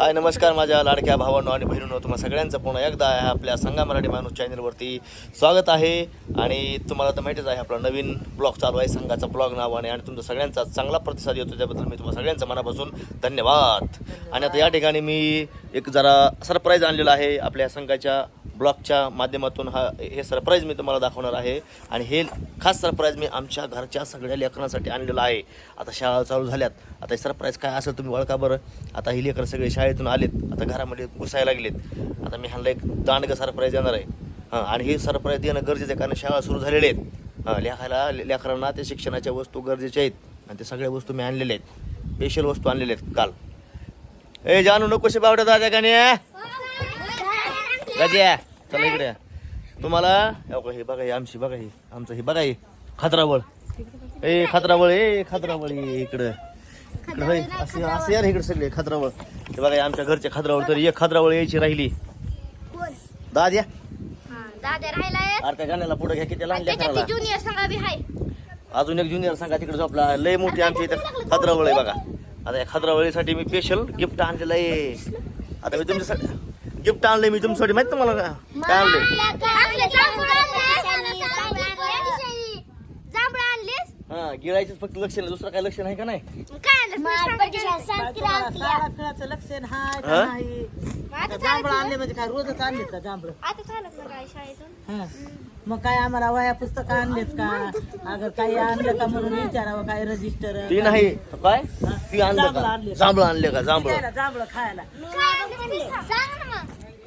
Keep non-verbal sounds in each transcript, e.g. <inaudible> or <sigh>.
हाय नमस्कार माझ्या लाडक्या भावांनो आणि बहिणींनो तुम्हाला सगळ्यांचं पुन्हा एकदा आहे आपल्या संगा मराठी माणूस चॅनलवरती स्वागत आहे. आणि तुम्हाला तर माहितीच आहे आपला नवीन ब्लॉग चालू आहे संघाचा ब्लॉग नावाने आणि तुमचा सगळ्यांचा चांगला प्रतिसाद येतो त्याबद्दल मी तुम्हाला सगळ्यांचं मनापासून धन्यवाद. आणि आता या ठिकाणी मी एक जरा सरप्राईज आणलेला आहे आपल्या संघाच्या ब्लॉगच्या माध्यमातून हा हे सरप्राईज मी तुम्हाला दाखवणार आहे. आणि हे खास सरप्राईज मी आमच्या घरच्या सगळ्या लेकरांसाठी आणलेलं आहे. आता शाळा चालू झाल्यात. आता हे सरप्राईज काय असेल तुम्ही ओळखा बरं. आता ही लेकरं सगळे शाळेतून आलेत. आता घरामध्ये घुसायला लागलेत. आता मी ह्यांना एक दांडगं सरप्राईज देणार आहे. हां आणि हे सरप्राईज देणं गरजेचं आहे कारण शाळा सुरू झालेल्या आहेत. हां लेखायला लेकरांना त्या शिक्षणाच्या वस्तू गरजेच्या आहेत. आणि ते सगळ्या वस्तू मी आणलेल्या आहेत. स्पेशल वस्तू आणलेल्या आहेत काल. ए जानू नको शे बावड्या दादा गाणी गज्या चला इकडे या. तुम्हाला हे बघा, हे बघा हे आमची बघा ही आमचं हे बघा हे खात्रावळ. ए खात्रावळ ए खात्रावळ ये इकडं. इकडं होय असं असं यार इकडे सगळे खात्रावळ. हे बघा हे आमच्या घरच्या खात्रावळ तरी एक खात्रावळ यायची राहिली. दाद्या दादा राहिलाय अरे त्या गाण्याला पुढे घ्या किती लहान त्याच्यात लेकराला ज्युनियर संघा बी हाय. अजून एक ज्युनियर सांगा तिकडे झोपला लय मोठी आमची इथं खात्रावळ आहे बघा. आता या खात्रावळीसाठी मी स्पेशल गिफ्ट आणलेलं आहे. आता मी तुमच्यासाठी गिफ्ट आणलंय मी तुमच्यासाठी माहीत तुम्हाला का? काय आणलीस? हा गिळायचंच फक्त लक्ष नाही दुसरं काय लक्ष नाही का नाही? काय आणलं साखराचं लक्षण हाय हा? का नाही आता जांभळं आणले म्हणजे काय? रोजच आणलेत का जांभळं? आता चालत ना काय शाळेतून? हा. मग काय आम्हाला वया पुस्तक आणलेत का? अगर काही आणलं का म्हणून विचारावं काय रजिस्टर ती नाही. काय ती आणलं जांभळं का आणले. जांभळं आणले का? जांभळं. खायला जांभळं खायला.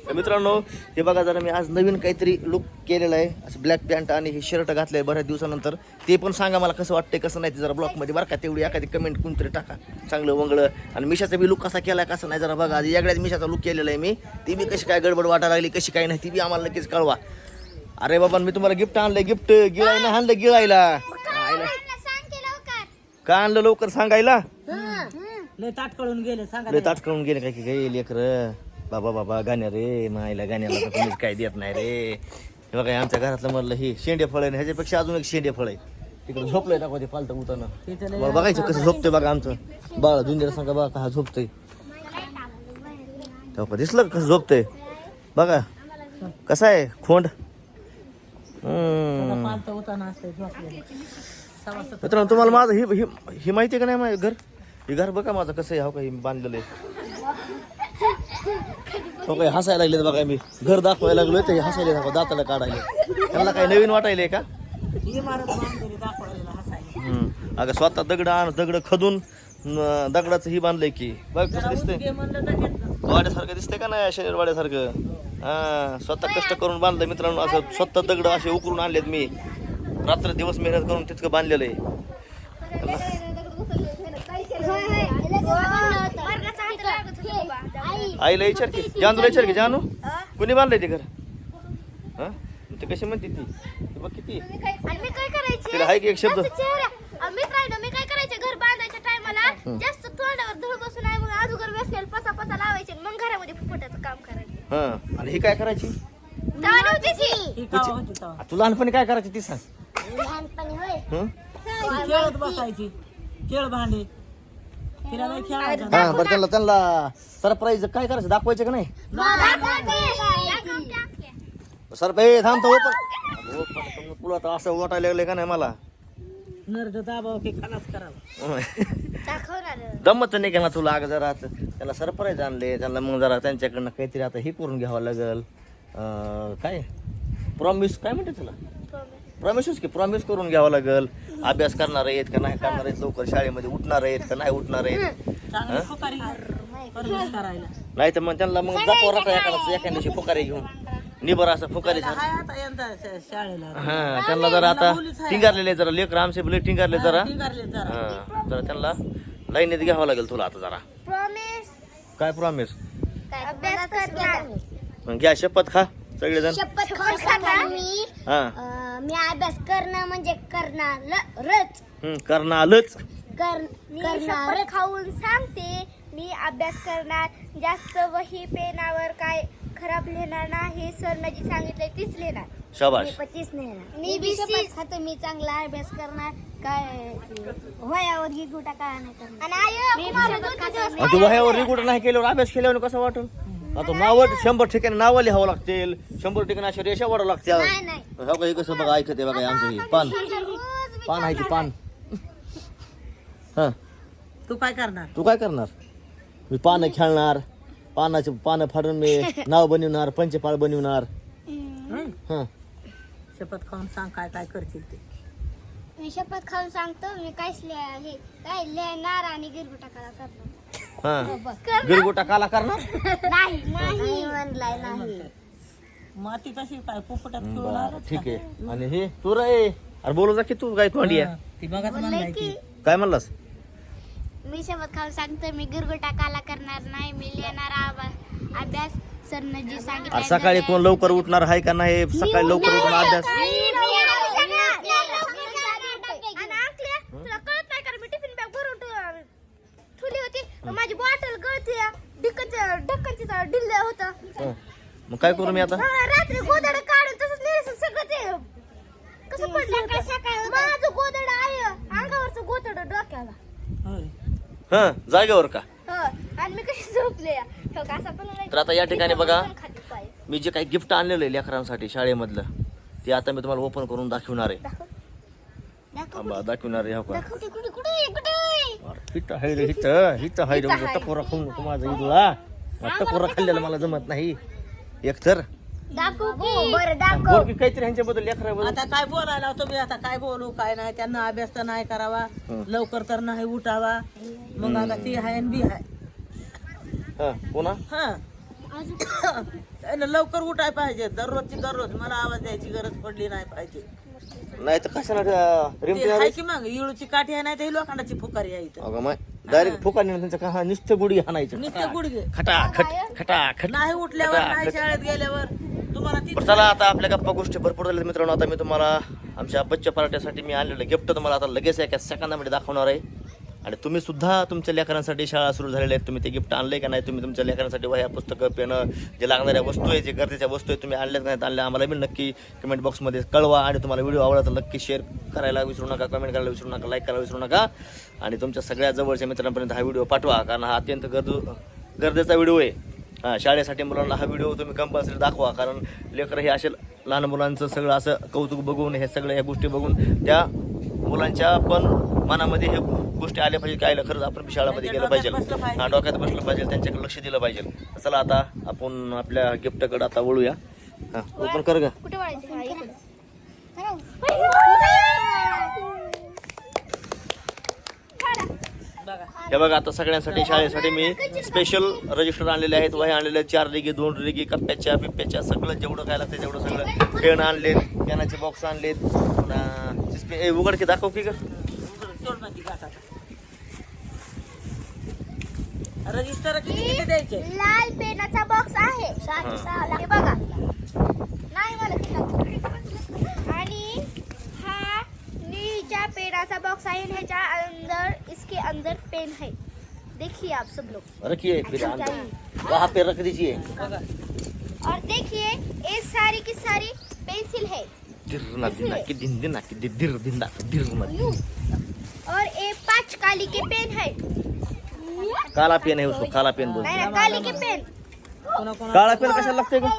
तर मित्रांनो हे बघा जरा मी आज नवीन काहीतरी लुक केलेलं आहे. असं ब्लॅक पॅन्ट आणि हे शर्ट घातलंय बऱ्याच दिवसानंतर. ते पण सांगा मला कसं वाटतंय कसं नाही ते जरा ब्लॉकमध्ये बरं का? तेवढी एखादी कमेंट कोणतरी टाका. चांगलं वंगळं. आणि मिशाचा बी लुक कसा केलाय कसं नाही जरा बघा. आधी वेगळ्याच मिशाचा लुक केलेला आहे मी. ती बी कशी काय गडबड वाटायला लागली कशी काय नाही ती बी आम्हाला नक्कीच कळवा. अरे बाबा मी तुम्हाला गिफ्ट आणलंय गिफ्ट गिळायला आणलं गिळायला. की आणलं लवकर सांगायला? ताटकळून गेले सांगा लय ताट करून गेले काय की काही लेकर. बाबा बाबा गाण्या रे मायला गाण्याला तर कोणीच काय देत नाही रे. हे बघा हे आमच्या घरातलं म्हणलं हे शेंडे फळ आहे ह्याच्यापेक्षा अजून एक शेंडे फळ आहे. तिकडे झोपलंय दाखवा ते पालतं उतानं बरं बघायचं कसं झोपतंय बघा आमचं. बाळ जुंदर सांगा बघा का झोपतंय. तेव्हा दिसलं कसं झोपतंय? बघा कसं आहे खोंड? मित्रांनो तुम्हाला माझं ही ही ही माहिती आहे का नाही माझं घर? हे घर बघा माझं कसं आहे हो का हे बांधलेलं आहे. हो काय हसायला लागले बघा मी. घर दाखवायला लागलोय ते हसायला दाखवा दाताला काढायला. त्यांना काही नवीन वाटायले का? हम्म. अगं स्वतः दगड आण दगड खदून न- दगडाचं ही बांधलंय की. बघ कसं दिसतंय. वाड्यासारखं दिसतंय का नाही शरीर वाड्यासारखं? हा स्वतः कष्ट करून बांधलं मित्रांनो असं स्वतः दगड असे उकरून आणलेत मी. रात्र दिवस मेहनत करून तितकं बांधलेलं आहे. आईला विचार की जानूला विचार की जानू? कुणी बांधलंय ते घर? हा? ते कशी म्हणते ती? ती बघ किती. आणि मी काय करायचे? तिला हाय की एक शब्द? मित्रांनो मी काय करायचे? घर बांधायच्या टायमाला जास्त तोंडावर धूळ बसून आहे मग अजून वेसलेल पचा पचा लावायचे मग घरामध्ये फुफुटाचं काम करायचे. हा. आणि ही काय करायची? तेव्हा नव्हती ती. ही. आ, तू लहानपणी काय करायची ती सांग. लहानपणी होय. हं? ती खेळत बसायची. खेळ भांडे. हा बरं त्यांना त्यांना सरप्राईज काय करायचं? दाखवायचं का नाही? सरप्राईज थांबतो ओपन. तुला तर असं वाटायला लागले का नाही मला? नर्द दाबाव की खलास करावा? दाखवणार दमत नाही का ना तुला अगं जरा? आता त्याला सरप्राईज आणले त्याला मग जरा त्यांच्याकडनं काहीतरी आता हे करून घ्यावं लागल. अं, काय? प्रॉमिस काय म्हणते तुला प्रॉमिसच की प्रॉमिस करून घ्यावं लागल. अभ्यास करणार आहेत का नाही करणार आहेत? लवकर शाळेमध्ये उठणार आहेत का नाही उठणार आहेत? नाही तर मग त्यांना मग दाखवा राखा एखादा एखाद्या दिवशी फुकारे घेऊन. निबर असं फुकारे हा त्यांना जरा आता टिंगारलेले जरा लेकर आमचे भले टिंगारले जरा. टिंगारले जरा. हा जरा त्यांना लाईनीत घ्यावं लागेल तुला आता जरा. प्रॉमिस काय प्रॉमिस अभ्यास करणार मग घ्या शपथ खा. सगळेजण? शपथ खाऊन सांगा. मी. हा. अं, मी अभ्यास करणं म्हणजे करणार हम्म, करणारच कर शपथ खाऊन सांगते. मी अभ्यास करणार. जास्त वही पेनावर काय खराब लिहिणार नाही. सर जी सांगितलंय तीच लिहिणार. शाबाश पच्चीस नाही मी बी खातो मी चांगला अभ्यास करणार. काय वयावर ही गुटा काय नाही करणार. आणि आणि तू वह्यावर रिकॉर्ड नाही केल्यावर अभ्यास केल्यावर कसं वाटल आता नाव शंभर ठिकाणी नावं लिहावं लागतील. शंभर ठिकाणी अशा रेषा वाढावं लागतील. नाही नाही. हो हे कसं बघा ऐकते बघा आमचं हे पान पान. आहे की पान हा. तू काय करणार? तू काय करणार? मी पानं खेळणार पानाचे पानं फाडून मी नाव बनवणार पंचपाळ बनवणार. हं? हा. शपथ खाऊन सांग काय काय करशील ते. मी शपथ खाऊन सांगतो मी लिहा- हे काय लिहिणार आणि गिरगुटा करा करणार. हा. गिरगोटा काला करणार? नाही. नाही म्हणलाय नाही. माती कशी काय पोपटात बरं, ठीक आहे. आणि हे तू रे अरे बोलू जा की तू काय तोंडी आहे. ती मगाच बोललंय म्हणलाय की की काय म्हणलास? मी शपथ खाऊन सांगतो मी गिरगुटा काला करणार नाही मी लिहिणार आबा- अभ्यास. सरनं जी सांगितलं आज सकाळी कोण लवकर उठणार आहे का नाही? सकाळी लवकर उठून अभ्यास तुला कळत नाही का मी टिफिन बॅग भरून ठेव- ठेवली होती मग माझी बॉटल गळती ढक्कन ढक्कनची ढिल्ल होतं. हं. मग काय करू मी आता? हा, रात्री गोदड काढून तसंच निरसन सगळं ते कसं पडलं? माझं गोदड आहे. अंगावरचं गोदड डोक्याला. हा जागेवर का? हो आणि मी कशी झोपले? हो का असं पण नाही. तर आता या ठिकाणी बघा. मी जे काही गिफ्ट आणलेलं आहे लेकरांसाठी शाळेमधलं ते आता मी तुम्हाला ओपन करून दाखवणार आहे. दाखवणार आहे हो का दाखव ते कुठे कुठे हिथं आहे रे हिथं हिथं आहे रे आहे. टकोरा खाऊन नको माझा इडुळा टकोरा खाल्लेला मला जमत नाही. एक तर. दाखव की. बरं दाखव. बोल की काहीतरी ह्यांच्याबद्दल लेकराबद्दल आता काय बोलायला तुम्ही आता काय बोलू काय नाही त्यांना अभ्यास तर नाही करावा. हं. लवकर तर नाही उठावा. मग आता ती आहे आणि बी आहे. हा पुन्हा? हा. <coughs> त्यांना लवकर उठाय पाहिजे. दररोजची दररोज. मला आवाज द्यायची गरज पडली नाही पाहिजे. नाही तर कशाला ते रिमटी आहे की मग? इळूची काठी आहे नाही तर ही लोखंडाची फुकारी आहे इथं. अगं डायरेक्ट फुकाने त्यांचं का नुसतं गुडी हाणायचं नुसतं गुडघे खटा खट खटा खट. नाही उठल्यावर नाही शाळेत गेल्यावर तुम्हाला ती बरं चला आता आपल्या गप्पा गोष्टी भरपूर झाल्या मित्रांनो. आता मी तुम्हाला आमच्या बच्च्या पार्ट्यासाठी मी आणलेलं गिफ्ट तुम्हाला आता लगेच एका सेकंदामध्ये दाखवणार आहे. आणि तुम्ही सुद्धा तुमच्या लेकरांसाठी शाळा सुरू झालेल्या आहेत. तुम्ही ते गिफ्ट आणले का नाही? तुम्ही तुमच्या लेकरांसाठी वह्या पुस्तकं पेनं जे लागणाऱ्या वस्तू आहे जे गरजेच्या वस्तू आहेत तुम्ही आणल्यात नाहीत आणल्या. आम्हाला बी नक्की कमेंट बॉक्समध्ये कळवा आणि तुम्हाला व्हिडिओ आवडला तर नक्की शेअर करायला विसरू नका कमेंट करायला विसरू नका लाईक करायला विसरू नका. आणि तुमच्या सगळ्या जवळच्या मित्रांपर्यंत हा व्हिडिओ पाठवा कारण हा अत्यंत गरजू गरजेचा व्हिडिओ आहे. हां शाळेसाठी मुलांना हा व्हिडिओ तुम्ही कंपल्सरी दाखवा कारण लेकरं हे असे लहान मुलांचं सगळं असं कौतुक बघून हे सगळं ह्या गोष्टी बघून त्या मुलांच्या पण मनामध्ये हे गोष्टी आल्या पाहिजे की आयला खरंच आपण शाळेमध्ये गेलं पाहिजे. हा डोक्यात बसलं पाहिजे त्यांच्याकडे लक्ष दिलं पाहिजे. चला आता आपण आपल्या गिफ्टकडे आता वळूया. हां ओपन कर ग. कुठे वळायचं? हा. बघा हे बघा आता सगळ्यांसाठी शाळेसाठी मी स्पेशल रजिस्टर आणलेले आहेत. वह्या आणलेले आहेत चार रिगी दोन रिगी कप्प्याच्या बिप्प्याच्या सगळं जेवढं काय लागतं तेवढं सगळं. पेन आणलेत पेनाचे बॉक्स आणलेत. उघड की दाखव की ग. रजिस्टर किती किती द्यायचे लाल पेनाचा बॉक्स आहे. सहा सहा हे बघा. नाही मला दिला. आणि हा नीचा पेनाचा बॉक्स है ह्याच्या अंदर इसके अंदर पेन है देखिए आप सब लोग. रखिए फिर वहाँ पे रख दीजिए. और देखिए ये सारी की सारी पेंसिल है. दिर ना दिना की दिन दिना की दि- दिर दिना दिर और ये पाँच काली के पेन है. काला पेन है उसको काला पेन बोलते. नहीं ना काली के पेन. कोणा कोणा काळा पेन कशाला लागतंय का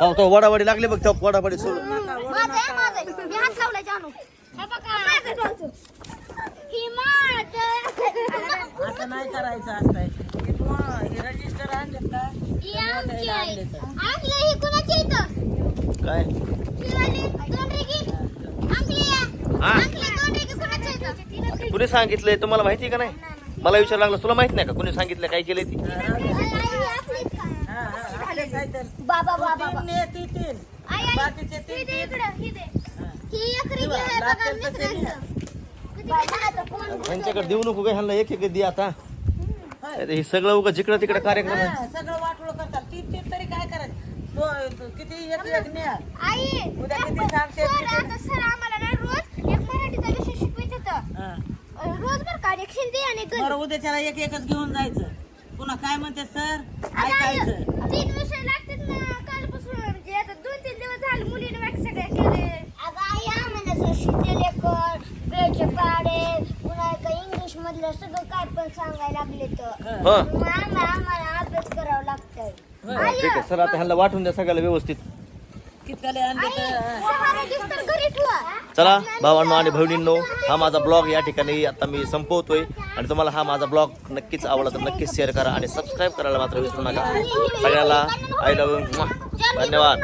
तो तो वडावडी लागले बघ तो वडावडी सोड. माझं आहे माझं आहे. मी हात लावलाय जानू. बघा माझं डोळचं. माझं. असं नाही करायचं असतंय. हे हे रजिस्टर आणले ही ही? काय? कुणी सांगितलंय? तुम्हाला माहिती आहे का नाही? मला विचार लागला तुला माहीत नाही का कुणी सांगितलं काय केलंय ती? ही? हा, हा. बाबा बाबा. तीन ने, ती तीन. आई, आई. बाकीचे तीन तीन? त्यांच्याकडे देऊ नको काय ह्यांना एक एक दे आता. अरे हे सगळं उगा जिकडं तिकडे कार्यक्रम आहे. सगळं वाटोळ करतात. तीन तीन तरी काय करायचं? किती एक एक न्या उद्या किती सांगते सर किती- आता सर आम्हाला ना रोज एक मराठीचा विषय शिकवायचं होतं हा. एक हिंदी आणि गणित. बरं उद्याच्याला एक एकच घेऊन जायचं. पुन्हा काय म्हणते सर? ऐकायचं आता तीन विषय लागतात ना कालपासून. म्हणजे आता दोन तीन दिवस झाले मुलीने वाक्य सगळे केले. अगं आई आम्हाला शिटेलेकर वेळचे पाडे पुन्हा का इंग्लिश मधलं सगळं काय पण सांगायला लागले तर. हा. मग आम्हाला आम्हाला अभ्यास करावा लागतंय. ठीक आहे सर आता ह्यांना वाटून द्या सगळ्याला व्यवस्थित. चला भावांनो आणि बहिणींनो हा माझा ब्लॉग या ठिकाणी आता मी संपवतोय. आणि तुम्हाला हा माझा ब्लॉग नक्कीच आवडला तर नक्कीच शेअर करा आणि सबस्क्राईब करायला मात्र विसरू नका. सगळ्याला आय लव्ह धन्यवाद.